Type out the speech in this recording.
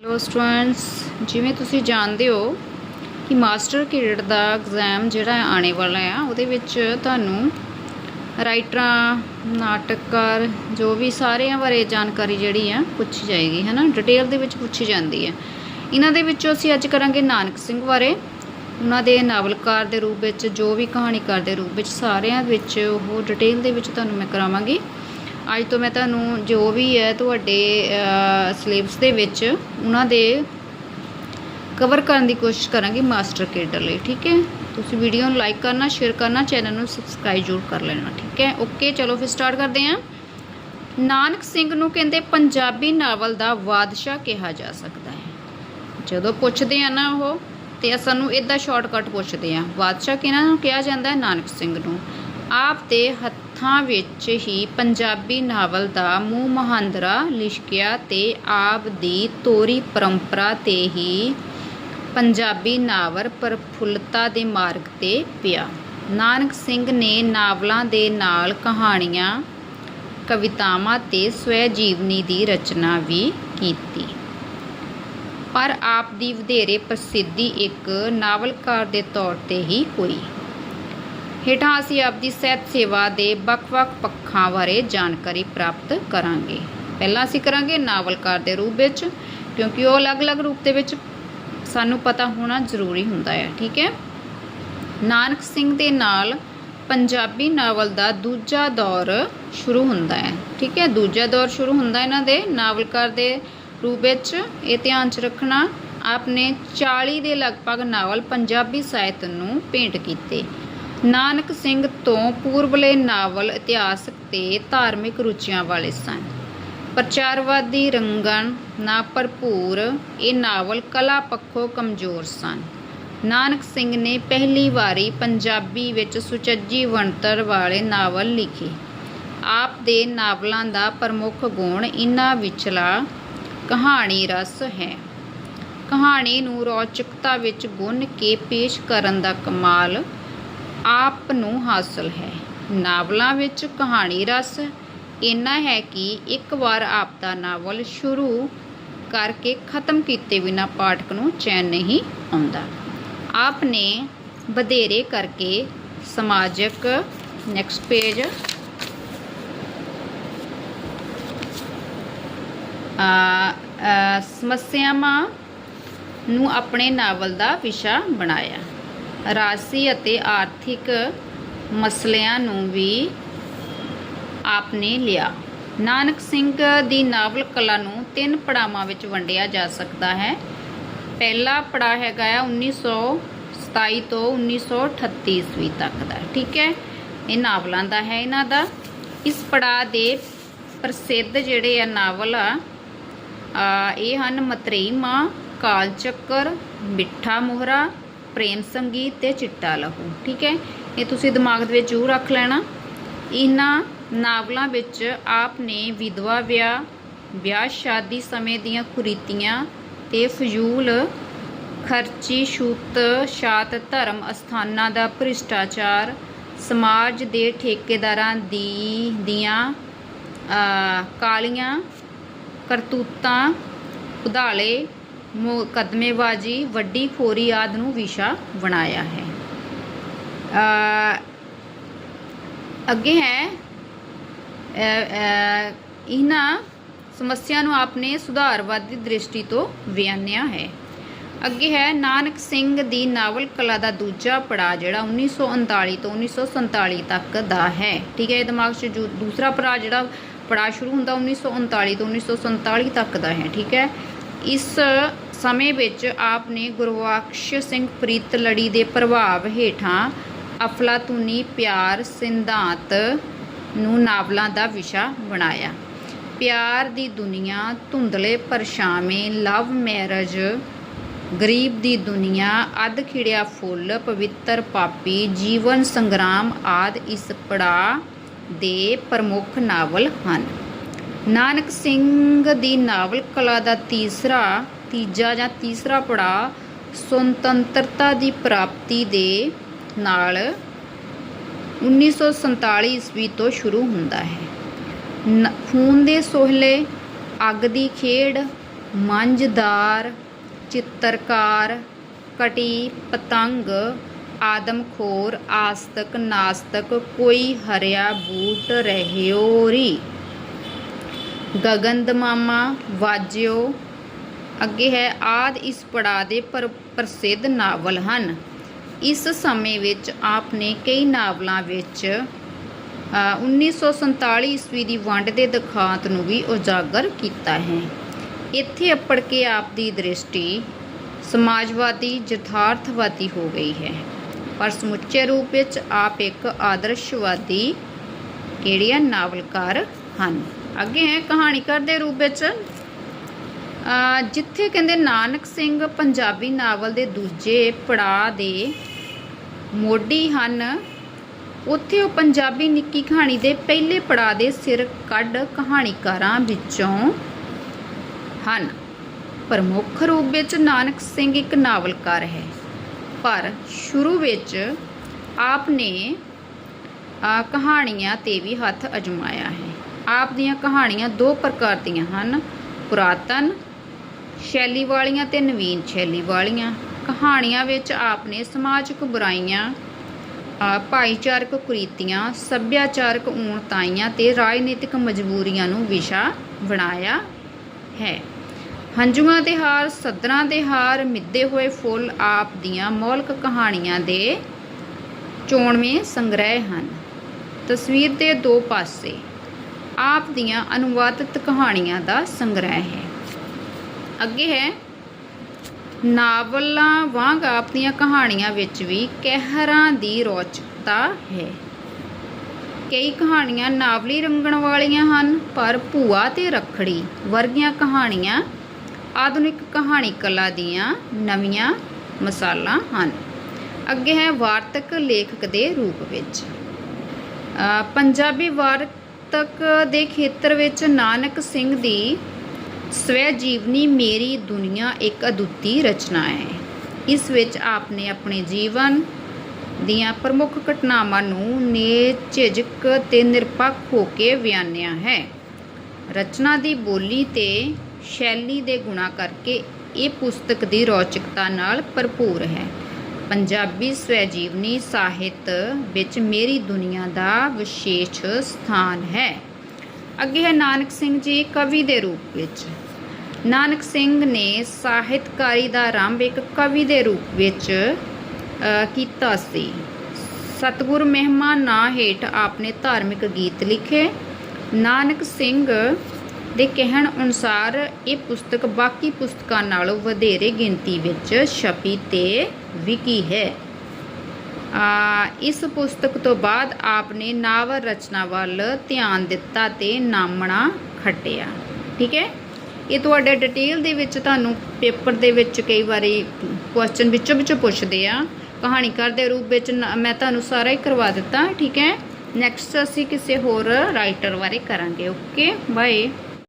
Hello students ਜਿਵੇਂ ਤੁਸੀਂ ਜਾਣਦੇ ਹੋ ਕਿ ਮਾਸਟਰ ਕੈਡਟ ਦਾ ਐਗਜ਼ਾਮ ਜਿਹੜਾ ਆਉਣੇ ਵਾਲਾ ਆ, ਉਹਦੇ ਵਿੱਚ ਤੁਹਾਨੂੰ ਰਾਈਟਰਾਂ ਨਾਟਕਕਾਰ, ਜੋ ਵੀ ਸਾਰਿਆਂ ਬਾਰੇ ਜਾਣਕਾਰੀ ਜਿਹੜੀ ਆ, ਪੁੱਛੀ ਜਾਏਗੀ ਹੈ ਨਾ ਡਿਟੇਲ ਦੇ ਵਿੱਚ ਪੁੱਛੀ ਜਾਂਦੀ ਹੈ ਇਹਨਾਂ ਦੇ ਵਿੱਚੋਂ ਅਸੀਂ ਅੱਜ ਕਰਾਂਗੇ ਨਾਨਕ ਸਿੰਘ ਬਾਰੇ। ਉਹਨਾਂ ਦੇ ਨਾਵਲਕਾਰ ਦੇ ਰੂਪ ਵਿੱਚ, ਜੋ ਵੀ ਕਹਾਣੀਕਾਰ ਦੇ ਰੂਪ ਵਿੱਚ, ਸਾਰਿਆਂ ਵਿੱਚ ਉਹ ਡਿਟੇਲ ਦੇ ਵਿੱਚ ਤੁਹਾਨੂੰ ਮੈਂ ਕਰਾਵਾਂਗੀ। ਅੱਜ ਤੋਂ ਮੈਂ ਤੁਹਾਨੂੰ ਜੋ ਵੀ ਹੈ ਤੁਹਾਡੇ ਸਿਲੇਬਸ ਦੇ ਵਿੱਚ, ਉਹਨਾਂ ਦੇ ਕਵਰ ਕਰਨ ਦੀ ਕੋਸ਼ਿਸ਼ ਕਰਾਂਗੀ ਮਾਸਟਰ ਕੇਡਰ ਲਈ, ਠੀਕ ਹੈ? ਤੁਸੀਂ ਵੀਡੀਓ ਨੂੰ ਲਾਈਕ ਕਰਨਾ ਸ਼ੇਅਰ ਕਰਨਾ ਚੈਨਲ ਨੂੰ ਸਬਸਕ੍ਰਾਈਬ ਜ਼ਰੂਰ ਕਰ ਲੈਣਾ, ਠੀਕ ਹੈ? ਓਕੇ ਚਲੋ ਫਿਰ ਸਟਾਰਟ ਕਰਦੇ ਹਾਂ। ਨਾਨਕ ਸਿੰਘ ਨੂੰ ਕਹਿੰਦੇ ਪੰਜਾਬੀ ਨਾਵਲ ਦਾ ਬਾਦਸ਼ਾਹ ਕਿਹਾ ਜਾ ਸਕਦਾ ਹੈ। ਜਦੋਂ ਪੁੱਛਦੇ ਆ ਨਾ ਉਹ, ਤੇ ਸਾਨੂੰ ਇਦਾਂ ਸ਼ਾਰਟਕਟ ਪੁੱਛਦੇ ਆ। ਬਾਦਸ਼ਾਹ ਕਿਹਨਾਂ ਨੂੰ ਕਿਹਾ ਜਾਂਦਾ ਹੈ? ਨਾਨਕ ਸਿੰਘ ਨੂੰ। ਆਪ ਦੇ ਹੱਥਾਂ ਵਿੱਚ ਹੀ ਪੰਜਾਬੀ ਨਾਵਲ ਦਾ ਮੂੰਹ ਮਹਾਂਦਰਾ ਲਿਸ਼ਕਿਆ ਤੇ ਆਪ ਦੀ ਤੋਰੀ ਪਰੰਪਰਾ ਤੇ ਹੀ ਪੰਜਾਬੀ ਨਾਵਲ ਪ੍ਰਫੁੱਲਤਾ ਦੇ ਮਾਰਗ ਤੇ ਪਿਆ। ਨਾਨਕ ਸਿੰਘ ਨੇ ਨਾਵਲਾਂ ਦੇ ਨਾਲ ਕਹਾਣੀਆਂ, ਕਵਿਤਾਵਾਂ ਤੇ ਸਵੈ ਜੀਵਨੀ ਦੀ ਰਚਨਾ ਵੀ ਕੀਤੀ। ਪਰ ਆਪ ਦੀ ਵਧੇਰੇ ਪ੍ਰਸਿੱਧੀ ਇੱਕ ਨਾਵਲਕਾਰ ਦੇ ਤੌਰ ਤੇ ਹੀ ਹੋਈ। ਹੇਠਾਂ ਅਸੀਂ ਆਪਦੀ ਸਿਹਤ ਸੇਵਾ ਦੇ ਵੱਖ-ਵੱਖ ਪੱਖਾਂ ਬਾਰੇ ਜਾਣਕਾਰੀ ਪ੍ਰਾਪਤ ਕਰਾਂਗੇ। ਪਹਿਲਾਂ ਅਸੀਂ ਕਰਾਂਗੇ ਨਾਵਲਕਾਰ ਦੇ ਰੂਪ ਵਿੱਚ, ਕਿਉਂਕਿ ਉਹ ਅਲੱਗ-ਅਲੱਗ ਰੂਪ ਦੇ ਵਿੱਚ ਸਾਨੂੰ ਪਤਾ ਹੋਣਾ ਜ਼ਰੂਰੀ ਹੁੰਦਾ ਹੈ, ਠੀਕ ਹੈ? ਨਾਨਕ ਸਿੰਘ ਦੇ ਨਾਲ ਪੰਜਾਬੀ ਨਾਵਲ ਦਾ ਦੂਜਾ ਦੌਰ ਸ਼ੁਰੂ ਹੁੰਦਾ ਹੈ, ਠੀਕ ਹੈ? ਦੂਜਾ ਦੌਰ ਸ਼ੁਰੂ ਹੁੰਦਾ ਇਹਨਾਂ ਦੇ ਨਾਵਲਕਾਰ ਦੇ ਰੂਪ ਵਿੱਚ। ਇਹ ਧਿਆਨ 'ਚ ਰੱਖਣਾ, ਆਪਨੇ 40 ਦੇ ਲਗਭਗ ਨਾਵਲ ਪੰਜਾਬੀ ਸਾਹਿਤ ਨੂੰ ਭੇਂਟ ਕੀਤੇ। ਨਾਨਕ ਸਿੰਘ ਤੋਂ ਪੂਰਬਲੇ ਨਾਵਲ ਇਤਿਹਾਸਕ ਤੇ ਧਾਰਮਿਕ ਰੁਚੀਆਂ ਵਾਲੇ ਸਨ। ਪ੍ਰਚਾਰਵਾਦੀ ਰੰਗਣ ਨਾ ਭਰਪੂਰ ਇਹ ਨਾਵਲ ਕਲਾ ਪੱਖੋਂ ਕਮਜ਼ੋਰ ਸਨ। ਨਾਨਕ ਸਿੰਘ ਨੇ ਪਹਿਲੀ ਵਾਰੀ ਪੰਜਾਬੀ ਵਿੱਚ ਸੁਚੱਜੀ ਬਣਤਰ ਵਾਲੇ ਨਾਵਲ ਲਿਖੇ। ਆਪ ਦੇ ਨਾਵਲਾਂ ਦਾ ਪ੍ਰਮੁੱਖ ਗੁਣ ਇਨ੍ਹਾਂ ਵਿਚਲਾ ਕਹਾਣੀ ਰਸ ਹੈ। ਕਹਾਣੀ ਨੂੰ ਰੌਚਕਤਾ ਵਿੱਚ ਗੁੰਨ ਕੇ ਪੇਸ਼ ਕਰਨ ਦਾ ਕਮਾਲ ਆਪ ਨੂੰ ਹਾਸਲ ਹੈ। ਨਾਵਲਾਂ ਵਿੱਚ ਕਹਾਣੀ ਰਸ ਇੰਨਾ ਹੈ ਕਿ ਇੱਕ ਵਾਰ ਆਪ ਦਾ ਨਾਵਲ ਸ਼ੁਰੂ ਕਰਕੇ ਖਤਮ ਕੀਤੇ ਬਿਨਾ ਪਾਠਕ ਨੂੰ ਚੈਨ ਨਹੀਂ ਆਉਂਦਾ। ਆਪ ਨੇ ਵਧੇਰੇ ਕਰਕੇ ਸਮਾਜਿਕ ਨੈਕਸਟ ਪੇਜ ਸਮੱਸਿਆਵਾਂ ਨੂੰ ਆਪਣੇ ਨਾਵਲ ਦਾ ਵਿਸ਼ਾ ਬਣਾਇਆ। ਰਾਜਸੀ ਅਤੇ ਆਰਥਿਕ ਮਸਲਿਆਂ ਨੂੰ ਵੀ ਆਪ ਨੇ ਲਿਆ। ਨਾਨਕ ਸਿੰਘ ਦੀ ਨਾਵਲ ਕਲਾ ਨੂੰ ਤਿੰਨ ਪੜਾਵਾਂ ਵਿੱਚ ਵੰਡਿਆ ਜਾ ਸਕਦਾ ਹੈ। ਪਹਿਲਾ ਪੜਾ ਹੈਗਾ ਆ 1927 ਤੋਂ 1938 ਈਸਵੀ ਤੱਕ ਦਾ, ਠੀਕ ਹੈ? ਇਹ ਨਾਵਲਾਂ ਦਾ ਹੈ ਇਹਨਾਂ ਦਾ। ਇਸ ਪੜਾ ਦੇ ਪ੍ਰਸਿੱਧ ਜਿਹੜੇ ਆ ਨਾਵਲ ਆ ਇਹ ਹਨ ਮਤਰੇਈ ਮਾਂ ਕਾਲ ਚੱਕਰ ਮਿੱਠਾ ਮੋਹਰਾ ਪ੍ਰੇਮ ਸੰਗੀਤ ਤੇ ਚਿੱਟਾ ਲਹੂ, ਠੀਕ ਹੈ? ਇਹ ਤੁਸੀਂ ਦਿਮਾਗ ਦੇ ਵਿੱਚ ਜ਼ਰੂਰ ਰੱਖ ਲੈਣਾ। ਇਹਨਾਂ ਨਾਵਲਾਂ ਵਿੱਚ ਆਪ ਨੇ ਵਿਧਵਾ ਵਿਆਹ ਵਿਆਹ ਸ਼ਾਦੀ ਸਮੇਂ ਦੀਆਂ ਕੁਰੀਤੀਆਂ ਤੇ ਫਜ਼ੂਲ, ਖਰਚੀ, ਛੂਤ ਸ਼ਾਤ ਧਰਮ ਅਸਥਾਨਾਂ ਦਾ ਭ੍ਰਿਸ਼ਟਾਚਾਰ, ਸਮਾਜ ਦੇ ਠੇਕੇਦਾਰਾਂ ਦੀ, ਦੀਆਂ ਕਾਲੀਆਂ ਕਰਤੂਤਾਂ, ਉਧਾਲੇ ਮੁਕਦਮੇਬਾਜ਼ੀ ਵੱਡੀ ਖੋਰੀ ਆਦ ਨੂੰ ਵਿਸ਼ਾ ਬਣਾਇਆ ਹੈ। ਅੱਗੇ ਹੈ ਇਹਨਾਂ ਸਮੱਸਿਆ ਨੂੰ ਆਪਨੇ ਸੁਧਾਰਵਾਦੀ ਦ੍ਰਿਸ਼ਟੀ ਤੋਂ ਬਿਆਨਿਆ ਹੈ। ਅੱਗੇ ਹੈ, ਨਾਨਕ ਸਿੰਘ ਦੀ ਨਾਵਲ ਕਲਾ ਦਾ ਦੂਜਾ ਪੜਾਅ, ਜਿਹੜਾ 1939 ਤੋਂ 1947 ਤੱਕ ਦਾ ਹੈ। ਠੀਕ ਹੈ, ਇਹ ਦਿਮਾਗ 'ਚ ਦੂਸਰਾ ਪੜਾ ਜਿਹੜਾ ਪੜਾਅ ਸ਼ੁਰੂ ਹੁੰਦਾ 1939 ਤੋਂ 1947 ਤੱਕ ਦਾ ਹੈ। ਠੀਕ ਹੈ ਇਸ ਸਮੇਂ ਵਿੱਚ ਆਪ ਨੇ ਗੁਰਬਖਸ਼ ਸਿੰਘ ਪ੍ਰੀਤ ਲੜੀ ਦੇ ਪ੍ਰਭਾਵ ਹੇਠਾਂ ਅਫਲਾਤੂਨੀ ਪਿਆਰ ਸਿਧਾਂਤ ਨੂੰ ਨਾਵਲਾਂ ਦਾ ਵਿਸ਼ਾ ਬਣਾਇਆ। ਪਿਆਰ ਦੀ ਦੁਨੀਆ, ਧੁੰਦਲੇ ਪਰਛਾਵੇਂ, ਲਵ ਮੈਰਿਜ, ਗਰੀਬ ਦੀ ਦੁਨੀਆ, ਅਧ ਖਿੜਿਆ ਫੁੱਲ, ਪਵਿੱਤਰ ਪਾਪੀ, ਜੀਵਨ ਸੰਗਰਾਮ ਆਦ ਇਸ ਪੜਾ ਦੇ ਪ੍ਰਮੁੱਖ ਨਾਵਲ ਹਨ। ਨਾਨਕ ਸਿੰਘ ਦੀ ਨਾਵਲ ਕਲਾ ਦਾ ਤੀਸਰਾ, ਤੀਜਾ ਜਾਂ ਤੀਸਰਾ ਪੜਾਅ ਸੁਤੰਤਰਤਾ ਦੀ ਪ੍ਰਾਪਤੀ ਦੇ ਨਾਲ 1947 ਈਸਵੀ ਤੋਂ ਸ਼ੁਰੂ ਹੁੰਦਾ ਹੈ। ਨ- ਖੂਨ ਦੇ ਸੋਹਲੇ, ਅੱਗ ਦੀ ਖੇਡ, ਮੰਝਦਾਰ, ਚਿੱਤਰਕਾਰ, ਕਟੀ, ਪਤੰਗ, ਆਦਮਖੋਰ, ਆਸਤਕ, ਨਾਸਤਕ, ਕੋਈ ਹਰਿਆ ਬੂਟ ਰਹਿਓਰੀ ਗਗਨ ਦਮਾਮਾ ਵਾਜਿਓ। ਅੱਗੇ ਹੈ ਆਦ ਇਸ ਪੜਾਅ ਦੇ ਪਰ ਪ੍ਰਸਿੱਧ ਨਾਵਲ ਹਨ। ਇਸ ਸਮੇਂ ਵਿੱਚ ਆਪ ਨੇ ਕਈ ਨਾਵਲਾਂ ਵਿੱਚ ਅ, 1947 ਈਸਵੀ ਦੀ ਵੰਡ ਦੇ ਦਿਖਾਂਤ ਨੂੰ ਵੀ ਉਜਾਗਰ ਕੀਤਾ ਹੈ। ਇੱਥੇ ਅੱਪੜ ਕੇ ਆਪ ਦੀ ਦ੍ਰਿਸ਼ਟੀ ਸਮਾਜਵਾਦੀ ਯਥਾਰਥਵਾਦੀ ਹੋ ਗਈ ਹੈ। ਪਰ ਸਮੁੱਚੇ ਰੂਪ ਵਿੱਚ ਆਪ ਇੱਕ ਆਦਰਸ਼ਵਾਦੀ ਕਿਹੜੀਆਂ ਨਾਵਲਕਾਰ ਹਨ? ਅੱਗੇ ਹੈ ਕਹਾਣੀਕਾਰ ਦੇ ਰੂਪ ਵਿੱਚ। ਜਿੱਥੇ ਕਹਿੰਦੇ ਨਾਨਕ ਸਿੰਘ ਪੰਜਾਬੀ ਨਾਵਲ ਦੇ ਦੂਜੇ ਪੜਾਅ ਦੇ ਮੋਢੀ ਹਨ, ਉੱਥੇ ਉਹ ਪੰਜਾਬੀ ਨਿੱਕੀ ਕਹਾਣੀ ਦੇ ਪਹਿਲੇ ਪੜਾਅ ਦੇ ਸਿਰ ਕੱਢ ਕਹਾਣੀਕਾਰਾਂ ਵਿੱਚੋਂ ਹਨ। ਪ੍ਰਮੁੱਖ ਰੂਪ ਵਿੱਚ ਨਾਨਕ ਸਿੰਘ ਇੱਕ ਨਾਵਲਕਾਰ ਹੈ। ਪਰ ਸ਼ੁਰੂ ਵਿੱਚ ਆਪ ਨੇ ਕਹਾਣੀਆਂ ਤੇ ਵੀ ਹੱਥ ਅਜਮਾਇਆ ਹੈ। ਆਪ ਦੀਆਂ ਕਹਾਣੀਆਂ ਦੋ ਪ੍ਰਕਾਰ ਦੀਆਂ ਹਨ। ਪੁਰਾਤਨ ਸ਼ੈਲੀ ਵਾਲੀਆਂ ਤੇ ਨਵੀਨ ਸ਼ੈਲੀ ਵਾਲੀਆਂ। ਕਹਾਣੀਆਂ ਵਿੱਚ ਆਪ ਨੇ ਸਮਾਜਿਕ ਬੁਰਾਈਆਂ ਭਾਈਚਾਰਕ ਕੁਰੀਤੀਆਂ, ਸੱਭਿਆਚਾਰਕ ਊਣਤਾਈਆਂ ਤੇ ਰਾਜਨੀਤਿਕ ਮਜਬੂਰੀਆਂ ਨੂੰ ਵਿਸ਼ਾ ਬਣਾਇਆ ਹੈ। ਹੰਝੂਆਂ ਦੇ ਹਾਰ, ਸੱਦਰਾਂ ਦੇ ਹਾਰ, ਮਿੱਦੇ ਹੋਏ ਫੁੱਲ ਆਪ ਦੀਆਂ ਮੌਲਿਕ ਕਹਾਣੀਆਂ ਦੇ ਚੋਣਵੇਂ ਸੰਗ੍ਰਹਿ ਹਨ। ਤਸਵੀਰ ਦੇ ਦੋ ਪਾਸੇ ਆਪ ਦੀਆਂ ਅਨੁਵਾਦਿਤ ਕਹਾਣੀਆਂ ਦਾ ਸੰਗ੍ਰਹਿ ਹੈ। ਅੱਗੇ ਹੈ, ਨਾਵਲਾਂ ਵਾਂਗ ਆਪ ਦੀਆਂ ਕਹਾਣੀਆਂ ਵਿੱਚ ਵੀ ਕਹਿਰਾਂ ਦੀ ਰੌਚਕਤਾ ਹੈ। ਕਈ ਕਹਾਣੀਆਂ ਨਾਵਲੀ ਰੰਗਣ ਵਾਲੀਆਂ ਹਨ, ਪਰ ਭੂਆ ਤੇ ਰਖੜੀ ਵਰਗੀਆਂ ਕਹਾਣੀਆਂ ਆਧੁਨਿਕ ਕਹਾਣੀ ਕਲਾ ਦੀਆਂ ਨਵੀਆਂ ਮਸਾਲਾਂ ਹਨ। ਅੱਗੇ ਹੈ ਵਾਰਤਕ ਲੇਖਕ ਦੇ ਰੂਪ ਵਿੱਚ। ਪੰਜਾਬੀ ਵਾਰਤਕ ਪੁਸਤਕ ਦੇ ਖੇਤਰ ਵਿੱਚ ਨਾਨਕ ਸਿੰਘ ਦੀ ਸਵੈ ਜੀਵਨੀ ਮੇਰੀ ਦੁਨੀਆ ਇੱਕ ਅਦੁੱਤੀ ਰਚਨਾ ਹੈ। ਇਸ ਵਿੱਚ ਆਪਨੇ ਆਪਣੇ ਜੀਵਨ ਦੀਆਂ ਪ੍ਰਮੁੱਖ ਘਟਨਾਵਾਂ ਨੂੰ ਨਿਝਿਜਕ ਤੇ ਨਿਰਪੱਖ ਹੋ ਕੇ ਬਿਆਨਿਆ ਹੈ। ਰਚਨਾ ਦੀ ਬੋਲੀ ਤੇ ਸ਼ੈਲੀ ਦੇ ਗੁਣਾ ਕਰਕੇ ਇਹ ਪੁਸਤਕ ਦੀ ਰੌਚਕਤਾ ਨਾਲ ਭਰਪੂਰ ਹੈ। ਪੰਜਾਬੀ ਸਵੈ ਜੀਵਨੀ ਸਾਹਿਤ ਵਿੱਚ ਮੇਰੀ ਦੁਨੀਆ ਦਾ ਵਿਸ਼ੇਸ਼ ਸਥਾਨ ਹੈ। ਅੱਗੇ ਹੈ ਨਾਨਕ ਸਿੰਘ ਜੀ ਕਵੀ ਦੇ ਰੂਪ ਵਿੱਚ। ਨਾਨਕ ਸਿੰਘ ਨੇ ਸਾਹਿਤਕਾਰੀ ਦਾ ਆਰੰਭ ਇੱਕ ਕਵੀ ਦੇ ਰੂਪ ਵਿੱਚ ਕੀਤਾ ਸੀ। ਸਤਿਗੁਰ ਮਹਿਮਾ ਨਾਂ ਹੇਠ ਆਪਨੇ ਧਾਰਮਿਕ ਗੀਤ ਲਿਖੇ। ਨਾਨਕ ਸਿੰਘ ਦੇ ਕਹਿਣ ਅਨੁਸਾਰ ਇਹ ਪੁਸਤਕ ਬਾਕੀ ਪੁਸਤਕਾਂ ਨਾਲੋਂ ਵਧੇਰੇ ਗਿਣਤੀ ਵਿੱਚ ਛਪੀ ਤੇ ਵਿਕੀ ਹੈ। ਇਸ ਪੁਸਤਕ ਤੋਂ ਬਾਅਦ ਆਪ ਨੇ ਨਾਵਲ ਰਚਨਾ ਵੱਲ ਧਿਆਨ ਦਿੱਤਾ ਤੇ ਨਾਮਣਾ ਖੱਟਿਆ। ਠੀਕ ਹੈ? ਇਹ ਤੁਹਾਡੇ ਡਿਟੇਲ ਦੇ ਵਿੱਚ ਤੁਹਾਨੂੰ ਪੇਪਰ ਦੇ ਵਿੱਚ ਕਈ ਵਾਰੀ ਕੁਐਸਚਨ ਵਿੱਚੋਂ ਵਿੱਚੋਂ ਪੁੱਛਦੇ ਆ। ਕਹਾਣੀਕਾਰ ਦੇ ਰੂਪ ਵਿੱਚ ਮੈਂ ਤੁਹਾਨੂੰ ਸਾਰਾ ਹੀ ਕਰਵਾ ਦਿੱਤਾ। ਠੀਕ ਹੈ? ਨੈਕਸਟ ਅਸੀਂ ਕਿਸੇ ਹੋਰ ਰਾਈਟਰ ਬਾਰੇ ਕਰਾਂਗੇ। Okay bye